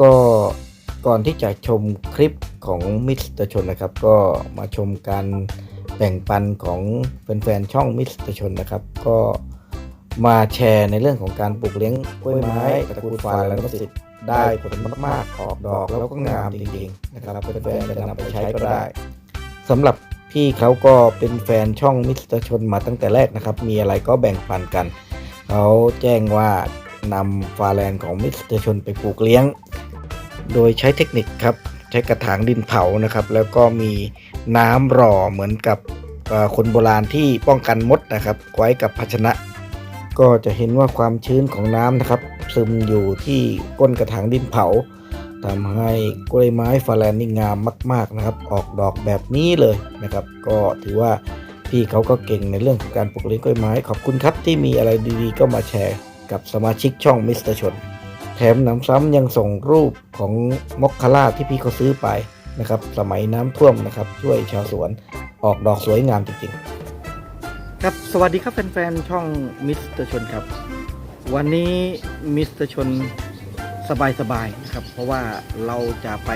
ก็ก่อนที่จะชมคลิปของมิสเตอร์ชนนะครับ ก็มาชมการแบ่งปันของแฟนๆช่องมิสเตอร์ชนนะครับ ก็มาแชร์ในเรื่องของการปลูกเลี้ยงกล้วยไม้ตระกูลฟาแล้วก็สิทธิ์ได้ผลมากๆออกดอกแล้วก็งามจริงๆนะครับแฟนๆจะนำไปใช้ก็ได้สำหรับพี่เขาก็เป็นแฟนช่องมิสเตอร์ชนมาตั้งแต่แรกนะครับ มีอะไรก็แบ่งปันกัน เขาแจ้งว่านำฟาแลนของมิสเตอร์ชนไปปลูกเลี้ยง โดยใช้เทคนิคครับใช้กระถางดินเผานะครับ แล้วก็มีน้ำหล่อเหมือนกับคนโบราณที่ป้องกันมดนะครับไว้กับภาชนะ ก็จะเห็นว่าความชื้นของน้ำนะครับ ซึมอยู่ที่ก้นกระถางดินเผาทำให้กล้วยไม้ฟาแลนนี่งามมาก ๆนะครับ ออกดอกแบบนี้เลยนะครับ ก็ถือว่าพี่เขาก็เก่งในเรื่องของการปลูกเลี้ยงกล้วยไม้ ขอบคุณครับที่มีอะไรดีๆ ก็มาแชร์กับสมาชิกช่องมิสเตอร์ชน แถมหนำซ้ำยังส่งรูปของมอคคาร่าที่พี่เขาซื้อไปนะครับ สมัยน้ำท่วมนะครับ ช่วยชาวสวนออกดอกสวยงามจริงๆ ครับสวัสดีครับแฟนๆ ช่องมิสเตอร์ชนครับ วันนี้มิสเตอร์ชนสบายๆนะครับ เพราะว่าเราจะไป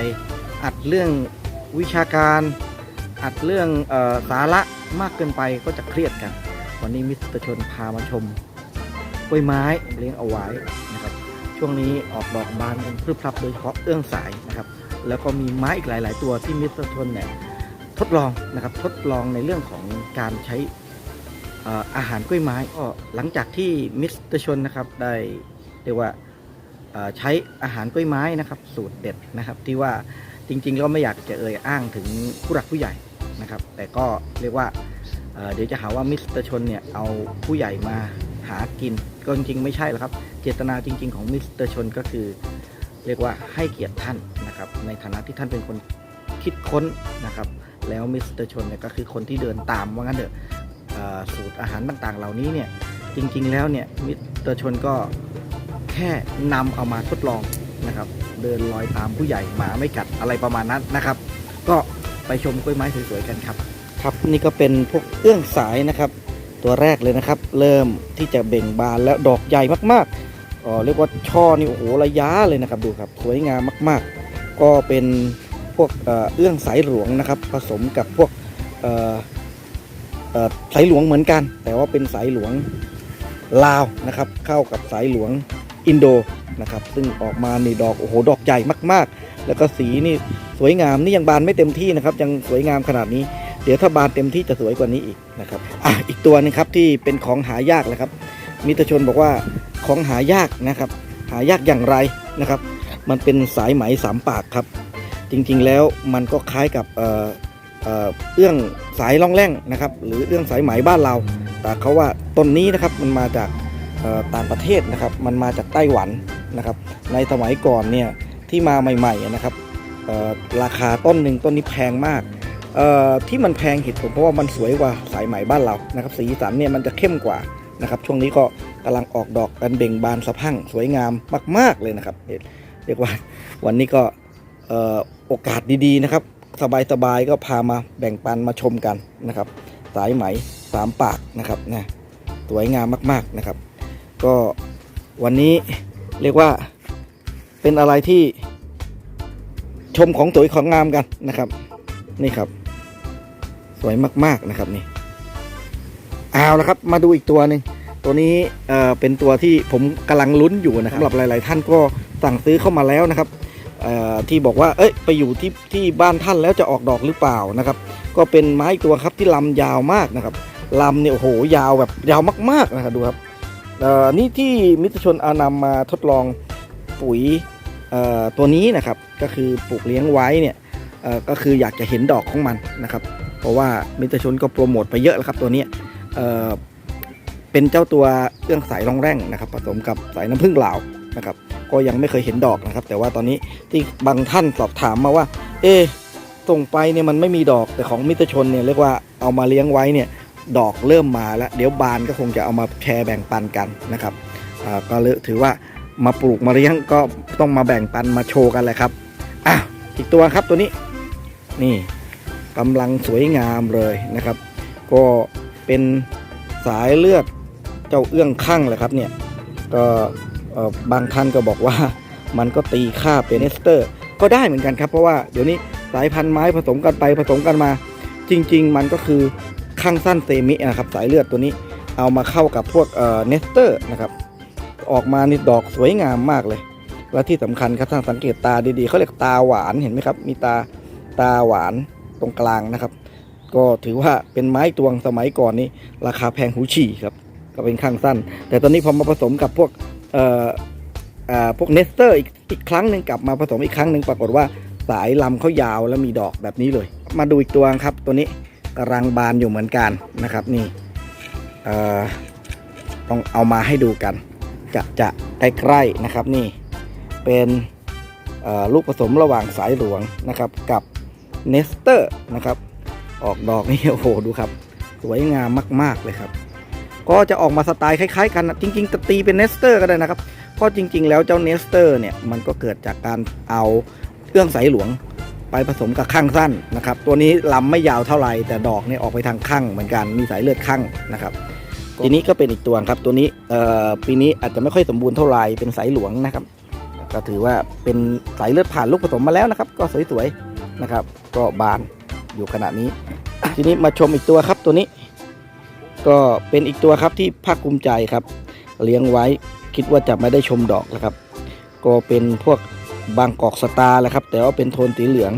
อัดเรื่องวิชาการอัดเรื่องออสาระมากเกินไปก็จะเครียดกัน วันนี้มิสเตอร์ชนพามาชมกล้วยไม้เลี้ยงเอาไว้นะครับ ช่วงนี้ออกดอกบานกันพรึบพรับโดยเฉพาะเอื้องสายนะครับ แล้วก็มีไม้อีกหลาย ๆ ตัวที่มิสเตอร์ชนเนี่ยทดลองนะครับทดลองในเรื่องของการใช้อาหารกล้วยไม้ก็หลังจากที่มิสเตอร์ชนนะครับได้เรียกว่าใช้อาหารกล้วยไม้นะครับ สูตรเด็ดนะครับ ที่ว่าจริงๆแล้วไม่อยากจะเอ่ยอ้างถึงผู้หลักผู้ใหญ่นะครับ แต่ก็เรียกว่าเดี๋ยวจะหาว่ามิสเตอร์ชนเนี่ยเอาผู้ใหญ่มา หากิน ก็จริงๆไม่ใช่หรอกครับ เจตนาจริง ๆ ของมิสเตอร์ชนก็คือ เรียกว่าให้เกียรติท่านนะครับ ในฐานะที่ท่านเป็นคนคิดค้นนะครับ แล้วมิสเตอร์ชนเนี่ยก็คือคนที่เดินตามว่างั้นเถอะสูตรอาหารต่างๆ เหล่านี้เนี่ยจริงๆแล้วเนี่ยมิสเตอร์ชนก็แค่นำเอามาทดลองนะครับ เดินลอยตามผู้ใหญ่หมาไม่กัดอะไรประมาณนั้นนะครับ ก็ไปชมกล้วยไม้สวยๆกันครับ ครับนี่ก็เป็นพวกเอื้องสายนะครับ ตัวแรกเลยนะครับ เริ่มที่จะเบ่งบานแล้วดอกใหญ่มากๆอ๋อเรียกว่าช่อนี่โอ้โหระยะเลยนะครับดูครับสวยงามมากๆ ก็เป็นพวกเอ่อเอื้องสายหลวงนะครับ ผสมกับพวกเอ่อสายหลวงเหมือนกัน แต่ว่าเป็นสายหลวงลาวนะครับ เข้ากับสายหลวงอินโดนะครับซึ่งออกมาในดอกโอ้โหดอกใหญ่มาก ๆ แล้วก็สีนี่สวยงามนี่ยังบานไม่เต็มที่นะครับ ยังสวยงามขนาดนี้ เดี๋ยวถ้าบานเต็มที่จะสวยกว่านี้อีกนะครับอะอีกตัวนึงครับที่เป็นของหายากนะครับ มิตรชนบอกว่าของหายากนะครับ หายากอย่างไรนะครับ มันเป็นสายไหมสามปากครับ จริงๆแล้วมันก็คล้ายกับเอ่อเอ่อเอื้องสายล่องแร่งนะครับ หรือเอื้องสายไหมบ้านเรา แต่เขาว่าต้นนี้นะครับมันมาจากต่างประเทศนะครับ มันมาจากไต้หวันนะครับ ในสมัยก่อนเนี่ยที่มาใหม่ๆนะครับราคาต้นหนึ่งต้นนี้แพงมาก ที่มันแพงเหตุผลเพราะว่ามันสวยกว่าสายไหมบ้านเรานะครับ สีสันเนี่ยมันจะเข้มกว่านะครับช่วงนี้ก็กำลังออกดอกกันเบ่งบานสะพั่งสวยงามมาก ๆเลยนะครับเรียกว่าวันนี้ก็โอกาสดีๆนะครับ สบายๆก็พามาแบ่งปันมาชมกันนะครับ สายไหมสามปากนะครับนะสวยงามมากๆนะครับ ก็วันนี้เรียกว่าเป็นอะไรที่ชมของสวยของงามกันนะครับ นี่ครับ สวยมาก ๆนะครับนี่เอาละครับ มาดูอีกตัวหนึ่งตัวนี้เอ่อเป็นตัวที่ผมกำลังลุ้นอยู่นะครับสำหรับหลาย ๆ ท่านก็สั่งซื้อเข้ามาแล้วนะครับเอ่อที่บอกว่าเอ้ยไปอยู่ที่ที่บ้านท่านแล้วจะออกดอกหรือเปล่านะครับ ก็เป็นไม้ตัวครับที่ลำยาวมากนะครับลำเนี่ยโอ้โหยาวแบบยาวมาก ๆ นะครับดูครับเอ่อนี่ที่มิตรชนอานำมาทดลองปุ๋ยเอ่อตัวนี้นะครับ ก็คือปลูกเลี้ยงไว้เนี่ยเอ่อก็คืออยากจะเห็นดอกของมันนะครับ เพราะว่ามิตรชนก็โปรโมทไปเยอะแล้วครับตัวนี้เเป็นเจ้าตัวเอื้องสายรองแร่งนะครับ ผสมกับสายน้ำผึ้งลาวนะครับ ก็ยังไม่เคยเห็นดอกนะครับ แต่ว่าตอนนี้ที่บางท่านสอบถามมาว่า เอ๊ส่งไปเนี่ยมันไม่มีดอกแต่ของมิตรชนเนี่ยเรียกว่าเอามาเลี้ยงไว้เนี่ยดอกเริ่มมาแล้ว เดี๋ยวบานก็คงจะเอามาแชร์แบ่งปันกันนะครับก็เลยถือว่ามาปลูกมาเลี้ยงก็ต้องมาแบ่งปันมาโชว์กันแหละครับอะอีกตัวครับตัวนี้นี่ กำลังสวยงามเลยนะครับ ก็เป็นสายเลือดเจ้าเอื้องข้างแหละครับเนี่ยก็บางท่านก็บอกว่ามันก็ตีค่าเป็นเนสเตอร์ ก็ได้เหมือนกันครับเพราะว่าเดี๋ยวนี้สายพันธุ์ไม้ผสมกันไปผสมกันมา จริง ๆ มันก็คือข้างสั้นเซมินะครับสายเลือดตัวนี้เอามาเข้ากับพวกเนสเตอร์นะครับออกมานี่ดอกสวยงามมากเลย และที่สำคัญครับถ้าสังเกตตาดีๆเขาเรียกตาหวานเห็นไหมครับ มีตาตาหวาน ตรงกลางนะครับ ก็ถือว่าเป็นไม้ตวงสมัยก่อนนี้ ราคาแพงหูฉี่ครับ ก็เป็นข้างสั้น แต่ตอนนี้พอมาผสมกับพวกเอ่ออ่าพวกเนสเตอร์อีกอีกครั้งหนึ่งกลับมาผสมอีกครั้งหนึ่งปรากฏว่าสายลำเขายาวแล้วมีดอกแบบนี้เลย มาดูอีกตัวครับ ตัวนี้กำลังบานอยู่เหมือนกันนะครับ นี่เอ่อต้องเอามาให้ดูกัน จะจะใกล้ๆนะครับนี่เป็นลูกผสมระหว่างสายหลวงนะครับ กับ เนสเตอร์นะครับ ออกดอกนี่โอ้โหดูครับ สวยงามมาก ๆ เลยครับ ก็จะออกมาสไตล์คล้าย ๆ กันนะจริงๆจะตีเป็นเนสเตอร์ก็ได้นะครับเพราะจริง ๆ แล้วเจ้าเนสเตอร์เนี่ยมันก็เกิดจากการเอาเอื้องสายหลวงไปผสมกับข้างสั้นนะครับ ตัวนี้ลำไม่ยาวเท่าไหร่แต่ดอกเนี่ยออกไปทางข้างเหมือนกันมีสายเลือดข้างนะครับทีนี้ก็เป็นอีกตัวครับตัวนี้ปีนี้อาจจะไม่ค่อยสมบูรณ์เท่าไหร่เป็นสายหลวงนะครับ ก็ถือว่าเป็นสายเลือดผ่านลูกผสมมาแล้วนะครับ ก็สวยๆนะครับ ก็บานอยู่ขณะนี้ ทีนี้มาชมอีกตัวครับตัวนี้ ก็เป็นอีกตัวครับที่ภาคภูมิใจครับ เลี้ยงไว้คิดว่าจะไม่ได้ชมดอกแล้วครับ ก็เป็นพวกบางกอกสตาร์แหละครับ แต่ว่าเป็นโทนสีเหลือง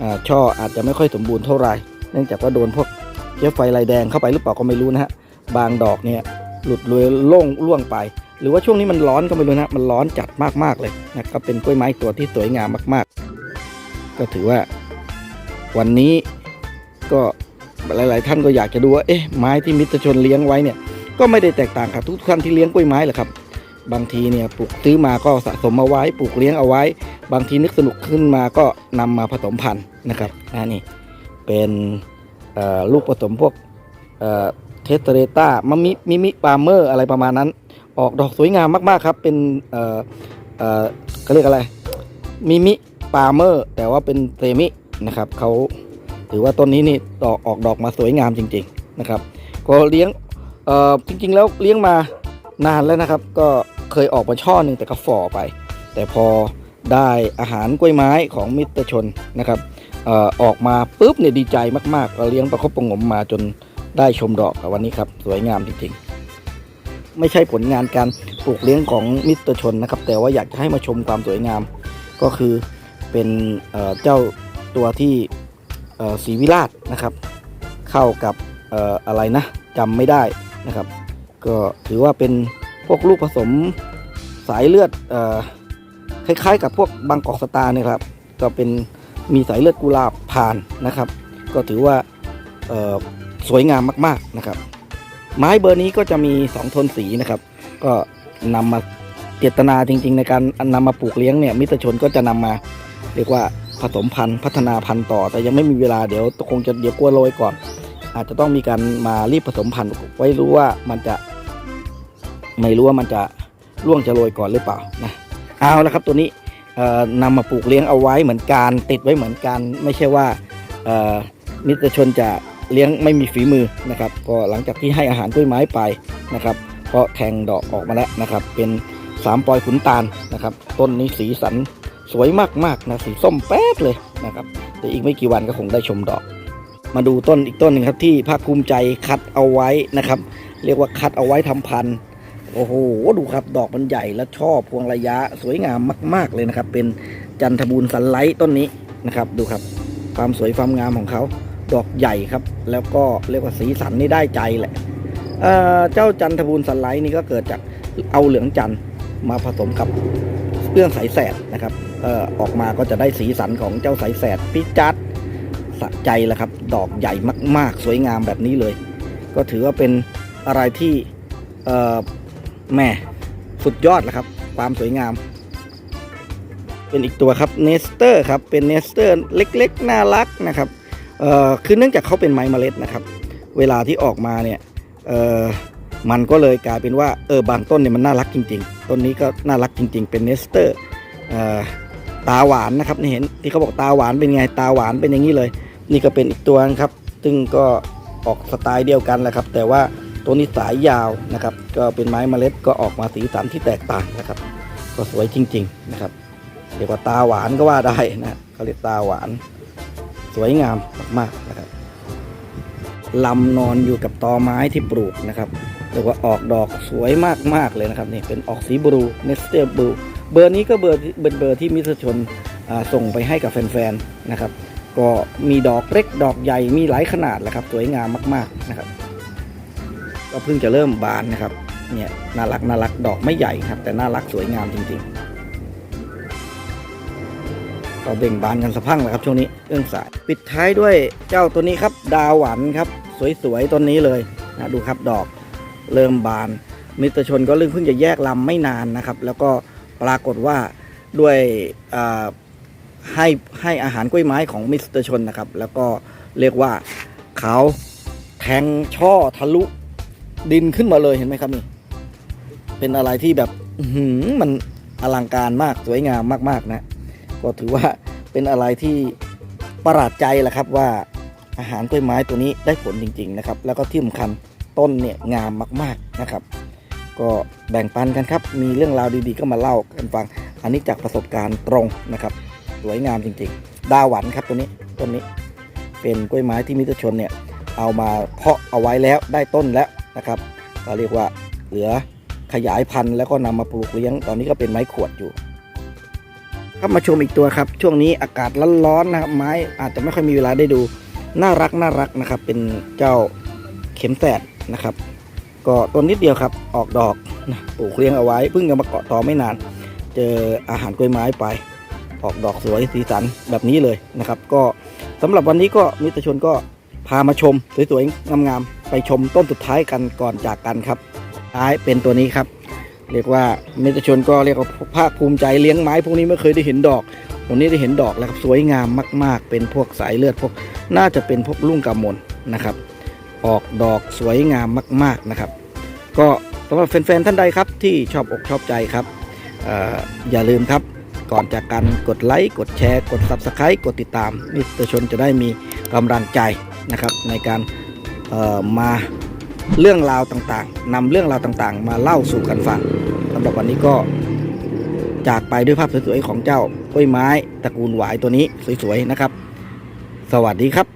อาช่ออาจจะไม่ค่อยสมบูรณ์เท่าไหร่ เนื่องจากว่าโดนพวกเชื้อไฟลายแดงเข้าไปหรือเปล่าก็ไม่รู้นะฮะบางดอกเนี่ยหลุดเลยล่งล่วงไป หรือว่าช่วงนี้มันร้อนก็ไม่รู้นะมันร้อนจัดมากๆเลยนะครับเป็นกล้วยไม้ตัวที่สวยงามมาก ๆ ก็ถือว่า วันนี้ก็หลาย ๆ ท่านก็อยากจะดูว่าเอ๊ะไม้ที่มิตรชนเลี้ยงไว้เนี่ยก็ไม่ได้แตกต่างกับทุกท่านที่เลี้ยงกล้วยไม้แหละครับ บางทีเนี่ยปลูกซื้อมาก็สะสมเอาไว้ปลูกเลี้ยงเอาไว้ บางทีนึกสนุกขึ้นมาก็นำมาผสมพันธุ์นะครับอ่านี่เป็นลูกผสมพวกเทสเตเรต้ามามิมิมิปาเมอร์อะไรประมาณนั้น ออกดอกสวยงามมาก ๆ ครับ เป็นเอ่อเอ่อเขาเรียกอะไรมิมิปาเมอร์แต่ว่าเป็นเซมิ นะครับเขาถือว่าต้นนี้นี่ดอกออกดอกมาสวยงามจริง ๆนะครับ ก็เลี้ยงเอ่อจริง ๆ แล้วเลี้ยงมานานแล้วนะครับ ก็เคยออกมาช่อหนึ่งแต่ก็ฝ่อไป แต่พอได้อาหารกล้วยไม้ของมิตรชนนะครับเอ่อออกมาปุ๊บเนี่ยดีใจมากๆเราเลี้ยงประคบประงมมาจนได้ชมดอกวันนี้ครับ สวยงามจริงๆ ไม่ใช่ผลงานการปลูกเลี้ยงของมิตรชนนะครับ แต่ว่าอยากจะให้มาชมความสวยงามก็คือเป็นเเจ้า ตัวที่เอ่อศรีวิราชนะครับ เข้ากับอออะไรนะจำไม่ได้นะครับ ก็ถือว่าเป็นพวกลูกผสมสายเลือดออคล้ายๆ กับพวกบางกอกสตาร์เนี่ยครับ ก็เป็นมีสายเลือดกุหลาบผ่านนะครับ ก็ถือว่าสวยงามมากๆนะครับ ไม้เบอร์นี้ก็จะมี 2 โทนสีนะครับ ก็นำมาเจตนาจริง ๆ ในการนำมาปลูกเลี้ยงเนี่ยมิตรชนก็จะนำมาเรียกว่า ผสมพันธุ์พัฒนาพันธุ์ต่อ แต่ยังไม่มีเวลาเดี๋ยวคงจะเดี๋ยวกลัวโรยก่อน อาจจะต้องมีการมารีบผสมพันธุ์ไว้รู้ว่ามันจะ ไม่รู้ว่ามันจะร่วงจะโรยก่อนหรือเปล่านะเอาละครับตัวนี้นำมาปลูกเลี้ยงเอาไว้เหมือนกันติดไว้เหมือนกัน ไม่ใช่ว่ามิตรชนจะเลี้ยงไม่มีฝีมือนะครับ ก็หลังจากที่ให้อาหารกล้วยไม้ไปนะครับ ก็แทงดอกออกมาแล้วนะครับ เป็นสามปลอยขุนตาลนะครับ ต้นนี้สีสัน สวยมากๆนะสีส้มแป๊ดเลยนะครับแต่อีกไม่กี่วันก็คงได้ชมดอก มาดูต้นอีกต้นหนึ่งครับที่ภาคภูมิใจคัดเอาไว้นะครับ เรียกว่าคัดเอาไว้ทำพันธุ์โอ้โหดูครับดอกมันใหญ่และช่อพวงระยะสวยงามมาก ๆเลยนะครับ เป็นจันทบูรณ์สันไลท์ต้นนี้นะครับ ดูครับ ความสวยความงามของเขาดอกใหญ่ครับ แล้วก็เรียกว่าสีสันนี่ได้ใจแหละเออเจ้าจันทบูรณ์สันไลท์นี่ก็เกิดจากเอาเหลืองจันทร์มาผสมกับ เรื่องสายแสดนะครับเอ่อออกมาก็จะได้สีสันของเจ้าสายแสดพิจัดสะใจแล้วครับ ดอกใหญ่มาก ๆ สวยงามแบบนี้เลย ก็ถือว่าเป็นอะไรที่เอ่อแหม่สุดยอดแล้วครับ ความสวยงาม เป็นอีกตัวครับเนสเตอร์ครับเป็นเนสเตอร์เล็กๆ น่ารักนะครับเอ่อคือเนื่องจากเขาเป็นไม้เมล็ดนะครับ เวลาที่ออกมาเนี่ยเอ่อ มันก็เลยกลายเป็นว่าเออบางต้นเนี่ยมันน่ารักจริง ๆ ต้นนี้ก็น่ารักจริง ๆ เป็นเนสเตอร์ตาหวานนะครับนี่เห็นที่เขาบอกตาหวานเป็นไงตาหวานเป็นอย่างนี้เลย นี่ก็เป็นอีกตัวนะครับ ซึ่งก็ออกสไตล์เดียวกันแหละครับ แต่ว่าตัวนี้สายยาวนะครับ ก็เป็นไม้เมล็ดก็ออกมาสีสันที่แตกต่างนะครับ ก็สวยจริง ๆนะครับเรียกว่าตาหวานก็ว่าได้นะเขาเรียกตาหวาน สวยงามมากๆนะครับลำนอนอยู่กับตอไม้ที่ปลูกนะครับ เรียกว่าออกดอกสวยมากๆเลยนะครับนี่เป็นออกสีบลูเนสเตอร์บลูเบอร์นี้ก็เบอร์เป็นเบอร์ที่มิตรชนส่งไปให้กับแฟนๆนะครับ ก็มีดอกเล็กดอกใหญ่มีหลายขนาดแหละครับสวยงามมากๆนะครับ ก็เพิ่งจะเริ่มบานนะครับเนี่ยน่ารักน่ารักดอกไม่ใหญ่ครับ แต่น่ารักสวยงามจริงๆก็เบ่งบานกันสะพังเลยครับช่วงนี้เรื่องสาย ปิดท้ายด้วยเจ้าตัวนี้ครับ ดาวหวันครับ สวยๆต้นนี้เลยนะดูครับดอก เริ่มบาน มิตรชนก็เรื่องเพิ่งจะแยกลำไม่นานนะครับ แล้วก็ปรากฏว่าด้วยให้ให้อาหารกล้วยไม้ของมิสเตอร์ชนนะครับ แล้วก็เรียกว่าเขาแทงช่อทะลุดินขึ้นมาเลยเห็นไหมครับนี่ เป็นอะไรที่แบบหืมันอลังการมากสวยงามมาก ๆ นะ ก็ถือว่าเป็นอะไรที่ประหลาดใจแหละครับว่าอาหารกล้วยไม้ตัวนี้ได้ผลจริง ๆ นะครับ แล้วก็ที่สำคัญ ต้นเนี่ยงามมากๆนะครับ ก็แบ่งปันกันครับ มีเรื่องราวดีๆก็มาเล่ากันฟัง อันนี้จากประสบการณ์ตรงนะครับ สวยงามจริงๆ ดาหวันครับตัวนี้ต้นนี้เป็นกล้วยไม้ที่มิตรชนเนี่ยเอามาเพาะเอาไว้แล้วได้ต้นแล้วนะครับก็เรียกว่าเหลือขยายพันธุ์แล้วก็นำมาปลูกเลี้ยง ตอนนี้ก็เป็นไม้ขวดอยู่ครับมาชมอีกตัวครับ ช่วงนี้อากาศร้อนๆนะครับ ไม้อาจจะไม่ค่อยมีเวลาได้ดูน่ารักน่ารักนะครับ เป็นเจ้าเข็มแสด นะครับ ก็ต้นนิดเดียวครับออกดอกนะปลูกเลี้ยงเอาไว้เพิ่งจะมาเกาะต่อไม่นาน เจออาหารกล้วยไม้ไปออกดอกสวยสีสันแบบนี้เลยนะครับ ก็สำหรับวันนี้ก็มิตรชนก็พามาชมสวยๆงามๆไปชมต้นสุดท้ายกันก่อนจากกันครับท้ายเป็นตัวนี้ครับ เรียกว่ามิตรชนก็เรียกว่าภาคภูมิใจเลี้ยงไม้พวกนี้ไม่เคยได้เห็นดอกวันนี้ได้เห็นดอกแล้วครับสวยงามมาก ๆ เป็นพวกสายเลือดพวกน่าจะเป็นพวกลุ่งกำมลนะครับ ออกดอกสวยงามมากๆนะครับ ก็สำหรับแฟนๆท่านใดครับที่ชอบอกชอบใจครับออย่าลืมครับก่อนจากกันกดไลค์กดแชร์ กด Subscribe กดติดตามมิสเตอร์ชนจะได้มีกำลังใจนะครับ ในการเอ่อมาเรื่องราวต่างๆนำเรื่องราวต่างๆ มาเล่าสู่กันฟังสำหรับวันนี้ก็จากไปด้วยภาพสวยๆของเจ้ากล้วยไม้ตระกูลหวายตัวนี้สวยๆนะครับ สวัสดีครับ